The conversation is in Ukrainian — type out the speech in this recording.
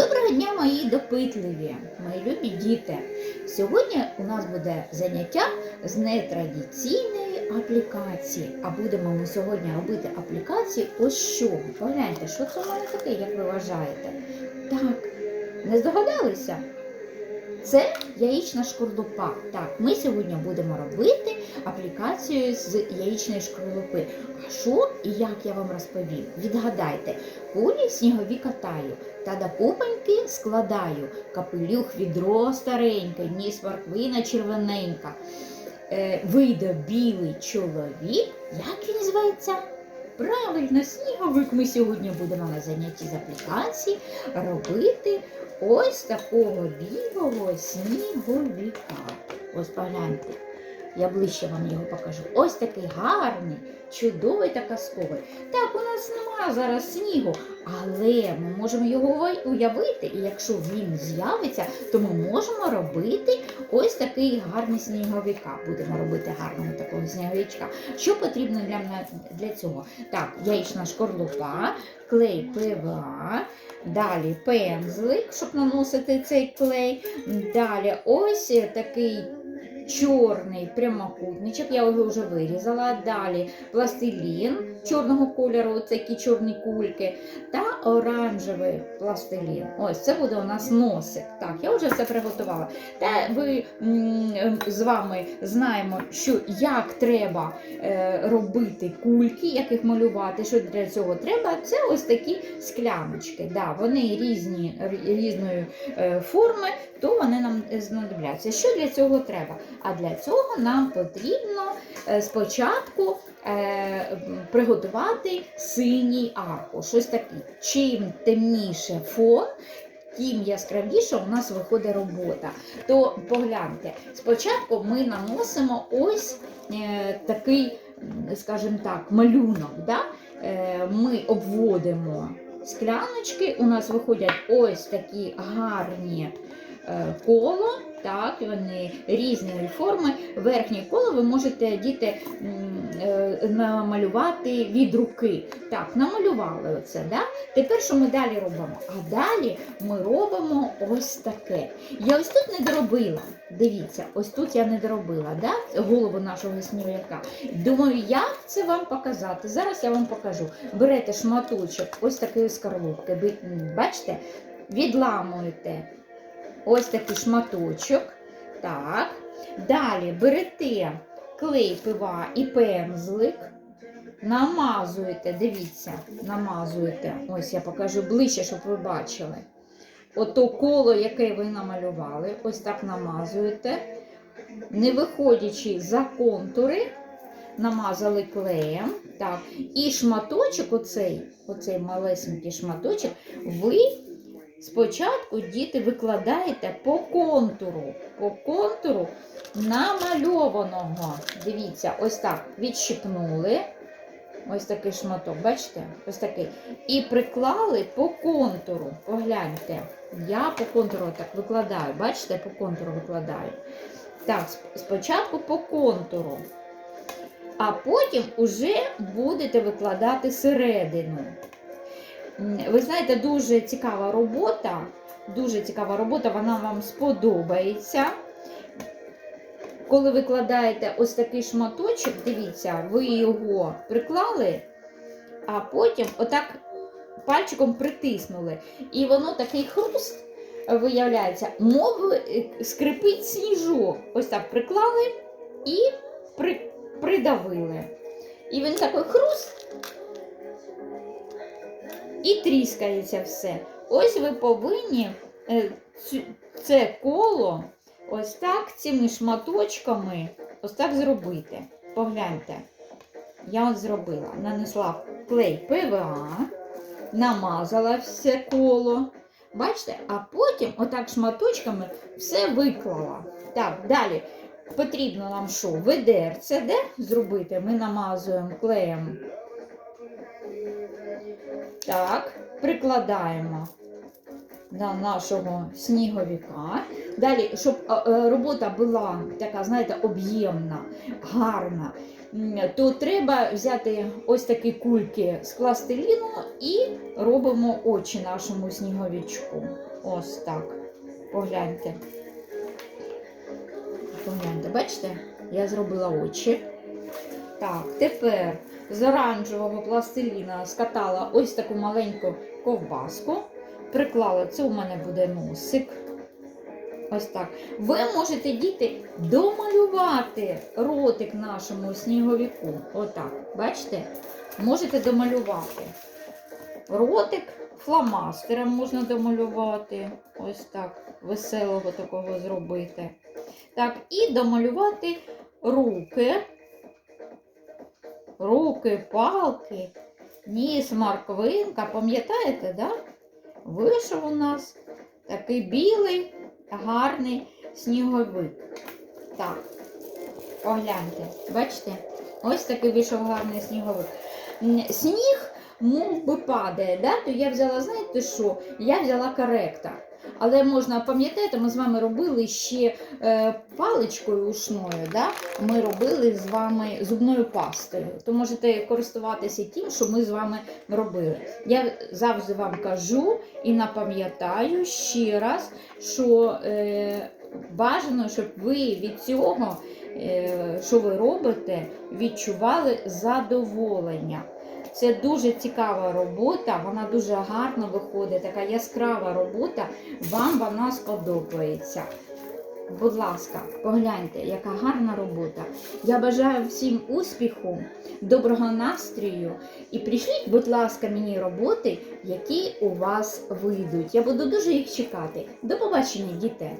Доброго дня, мої допитливі, мої любі діти. Сьогодні у нас буде заняття з нетрадиційної аплікації. А будемо ми сьогодні робити аплікації ось що. Погляньте, що це в мене таке, як ви вважаєте? Так, не здогадалися? Це яєчна шкорлупа. Так, ми сьогодні будемо робити аплікацію з яєчної шкорлупи. А що і як я вам розповім? Відгадайте, кулі снігові катаю, та до купоньки складаю, капелюх відро стареньке, ніс морквина червоненька. Е, вийде білий чоловік. Як він називається? Правильно, сніговик. Ми сьогодні будемо на занятті з аплікації робити ось такого білого сніговика. Ось погляньте. Я ближче вам його покажу. Ось такий гарний, чудовий та казковий. Так, у нас немає зараз снігу, але ми можемо його уявити, і якщо він з'явиться, то ми можемо робити ось такий гарний сніговика. Будемо робити гарного такого сніговичка. Що потрібно для, для цього? Так, яєчна шкорлупа, клей ПВА, далі пензлик, щоб наносити цей клей. Далі ось такий чорний прямокутничок, я його вже вирізала. Далі пластилін чорного кольору, такі чорні кульки, та оранжевий пластилін. Ось це буде у нас носик. Так, я вже все приготувала. Та ви з вами знаємо, що як треба е, робити кульки, як їх малювати. Що для цього треба? Це ось такі скляночки. Да, вони різні, різної е, форми, то вони нам знадобляться. Що для цього треба? А для цього нам потрібно е, спочатку е, приготувати синій аркуш. Щось такий. Чим темніше фон, тим яскравіше у нас виходить робота. То погляньте, спочатку ми наносимо ось е, такий, скажімо так, малюнок. Да? Е, ми обводимо скляночки, у нас виходять ось такі гарні е, коло. Так, вони різної форми. Верхнє коло ви можете діти е, намалювати від руки. Так, намалювали оце. Да? Тепер що ми далі робимо? А далі ми робимо ось таке. Я ось тут не доробила. Дивіться, ось тут я не доробила да? голову нашого сніговика. Думаю, як це вам показати? Зараз я вам покажу. Берете шматочок ось такої скорлупки. Бачите, відламуєте ось такий шматочок. Так. Далі берете клей пива і пензлик, намазуєте, дивіться, намазуєте. Ось я покажу ближче, щоб ви бачили. Ото коло, яке ви намалювали, ось так намазуєте, не виходячи за контури, намазали клеєм. Так. І шматочок, оцей, оцей малесенький шматочок, ви Спочатку діти викладаєте по контуру, по контуру намальованого. Дивіться, ось так відщипнули. Ось такий шматок, бачите? Ось такий. І приклали по контуру. Погляньте. Я по контуру так викладаю. Бачите, по контуру викладаю. Так, спочатку по контуру. А потім уже будете викладати середину. Ви знаєте, дуже цікава робота. Дуже цікава робота, вона вам сподобається. Коли викладаєте ось такий шматочок, дивіться, ви його приклали, а потім отак пальчиком притиснули. І воно такий хруст виявляється, мов скрипить сніжок. Ось так приклали і при, придавили. І він такий хруст і тріскається все. Ось ви повинні е, це коло ось так цими шматочками ось так зробити. Погляньте. Я от зробила, нанесла клей ПВА, намазала все коло. Бачите, а потім отак шматочками все виклала. Так, далі потрібно нам що? Ведерце, де зробити? Ми намазуємо клеєм так, прикладаємо до нашого сніговика. Далі, щоб е, е, робота була така, знаєте, об'ємна, гарна, то треба взяти ось такі кульки з пластиліну і робимо очі нашому сніговичку. Ось так. Погляньте. Погляньте, бачите? Я зробила очі. Так, тепер з оранжевого пластиліна скатала ось таку маленьку ковбаску. Приклала, це у мене буде носик. Ось так. Ви можете, діти, домалювати ротик нашому сніговіку. Отак. Бачите? Можете домалювати. Ротик фломастером можна домалювати. Ось так. Веселого такого зробити. Так, і домалювати руки. Руки, палки, ніс, морквинка. Пам'ятаєте, да? Вийшов у нас такий білий, гарний сніговик. Так, погляньте, бачите? Ось такий вийшов гарний сніговик. Сніг мов би падає, да? то я взяла, знаєте що? Я взяла коректор. Але можна, пам'ятаєте, ми з вами робили ще е, паличкою ушною, да? ми робили з вами зубною пастою. То можете користуватися тим, що ми з вами робили. Я завжди вам кажу і напам'ятаю ще раз, що е, бажано, щоб ви від цього, е, що ви робите, відчували задоволення. Це дуже цікава робота, вона дуже гарно виходить, така яскрава робота, вам вона сподобається. Будь ласка, погляньте, яка гарна робота. Я бажаю всім успіху, доброго настрою і прийшліть, будь ласка, мені роботи, які у вас вийдуть. Я буду дуже їх чекати. До побачення, діти!